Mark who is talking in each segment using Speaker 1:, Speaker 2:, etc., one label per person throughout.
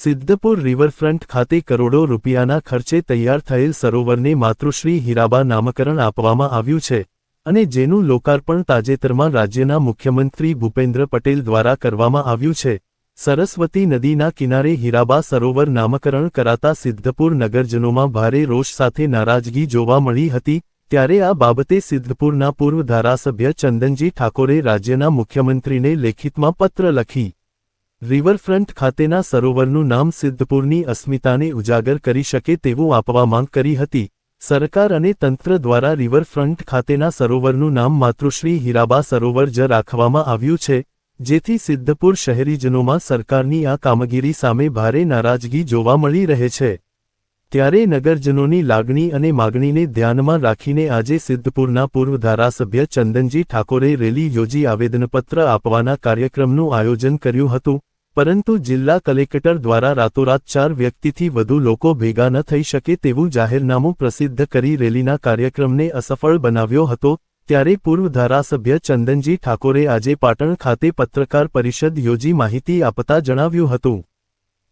Speaker 1: Siddhpur riverfront ખાતે કરોડો રૂપિયાના ખર્ચે તૈયાર થયેલ સરોવરને માતૃશ્રી હીરાબા નામકરણ આપવામાં આવ્યું છે અને જેનું લોકાર્પણ તાજેતરમાં રાજ્યના મુખ્યમંત્રી ભૂપેન્દ્ર પટેલ દ્વારા કરવામાં આવ્યું છે. સરસ્વતી નદીના કિનારે હીરાબા સરોવર નામકરણ કરાતા સિદ્ધપુર નગરજનોમાં ભારે રોષ સાથે નારાજગી જોવા મળી હતી, ત્યારે આ બાબતે સિદ્ધપુરના પૂર્વ ધારાસભ્ય ચંદનજી ઠાકોરે રાજ્યના મુખ્યમંત્રીને લેખિતમાં પત્ર લખી રિવરફ્રન્ટ ખાતેના સરોવરનું નામ સિદ્ધપુરની અસ્મિતાને ઉજાગર કરી શકે તેવું આપવા માંગ કરી હતી. સરકાર અને તંત્ર દ્વારા રિવરફ્રન્ટ ખાતેના સરોવરનું નામ માતૃશ્રી હીરાબા સરોવર જ રાખવામાં આવ્યું છે, જેથી સિદ્ધપુર શહેરીજનોમાં સરકારની આ કામગીરી સામે ભારે નારાજગી જોવા મળી રહે છે. ત્યારે નગરજનોની લાગણી અને માગણીને ધ્યાનમાં રાખીને આજે સિદ્ધપુરના પૂર્વ ધારાસભ્ય ચંદનજી ઠાકોરે રેલી યોજી આવેદનપત્ર આપવાના કાર્યક્રમનું આયોજન કર્યું હતું. પરંતુ જિલ્લા કલેક્ટર દ્વારા રાતોરાત ચાર વ્યક્તિથી વધુ લોકો ભેગા ન થઈ શકે તેવું જાહેરનામું પ્રસિદ્ધ કરી રેલીના કાર્યક્રમને અસફળ બનાવ્યો હતો, ત્યારે પૂર્વ ધારાસભ્ય ચંદનજી ઠાકોરે આજે પાટણ ખાતે પત્રકાર પરિષદ યોજી માહિતી આપતા જણાવ્યું હતું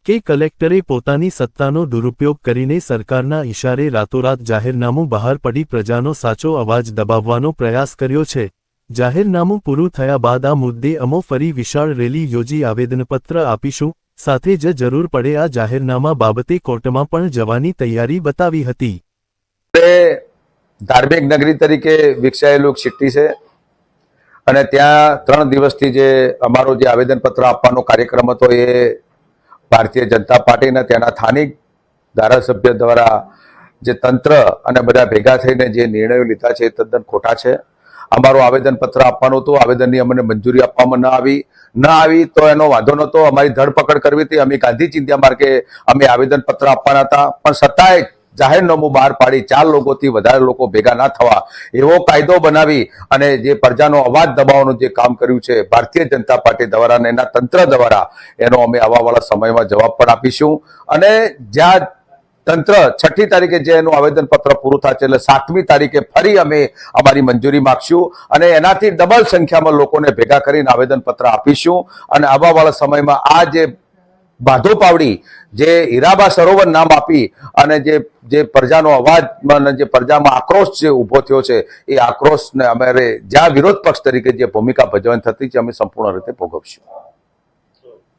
Speaker 1: કે કલેક્ટરે પોતાની સત્તાનો દુરુપયોગ કરીને સરકારના ઇશારે રાતોરાત જાહેરનામું બહાર પડી પ્રજાનો સાચો અવાજ દબાવવાનો પ્રયાસ કર્યો છે. જાહેરનામું પૂરું થયા બાદ આ મુદ્દે અમો ફરી વિશાળ રેલી યોજી આવેદનપત્ર આપીશું. સાથે જ જરૂર પડે આ જાહેરનામા બાબતે કોર્ટમાં પણ જવાની તૈયારી બતાવી હતી.
Speaker 2: ધાર્મિક નગરી તરીકે વિકસાયેલું સિટી છે. અને ત્યાં ત્રણ દિવસથી જે અમારો જે આવેદનપત્ર આપવાનો કાર્યક્રમ હતો એ ભારતીય જનતા પાર્ટીના ત્યાંના સ્થાનિક ધારાસભ્ય દ્વારા જે તંત્ર અને બધા ભેગા થઈને જે નિર્ણયો લીધા છે એ તદ્દન ખોટા છે. અમારું આવેદનપત્ર આપવાનું હતું. આવેદનની અમને મંજૂરી આપવામાં ન આવી. ન આવી તો એનો વાંધો નહોતો. અમારી ધરપકડ કરવી હતી. અમે ગાંધી ચિંતા માર્ગે અમે આવેદનપત્ર આપવાના હતા. પણ છતાંય જાહેરનામું બહાર પાડી ચાર લોકોથી વધારે લોકો ભેગા ના થવા એવો કાયદો બનાવી અને જે પ્રજાનો અવાજ દબાવવાનું જે કામ કર્યું છે, ભારતીય જનતા પાર્ટી દ્વારા અને એના તંત્ર દ્વારા એનો અમે આવાવાળા સમયમાં જવાબ પણ આપીશું. અને જ્યાં તંત્ર છઠ્ઠી તારીખે જે એનું આવેદનપત્ર પૂરું થશે એટલે સાતમી તારીખે ફરી અમે અમારી મંજૂરી માગશું અને એનાથી ડબલ સંખ્યામાં લોકોને ભેગા કરીને આવેદનપત્ર આપીશું. અને આવવાવાળા સમયમાં આ જે બાધો પાવડી, જે હીરાબા સરોવર નામ આપી અને જે જે પ્રજાનો અવાજ જે પ્રજામાં આક્રોશ જે ઊભો થયો છે, એ આક્રોશને અમારે જ્યાં વિરોધ પક્ષ તરીકે જે ભૂમિકા ભજવવાની થતી છે, અમે સંપૂર્ણ રીતે ભોગવશું.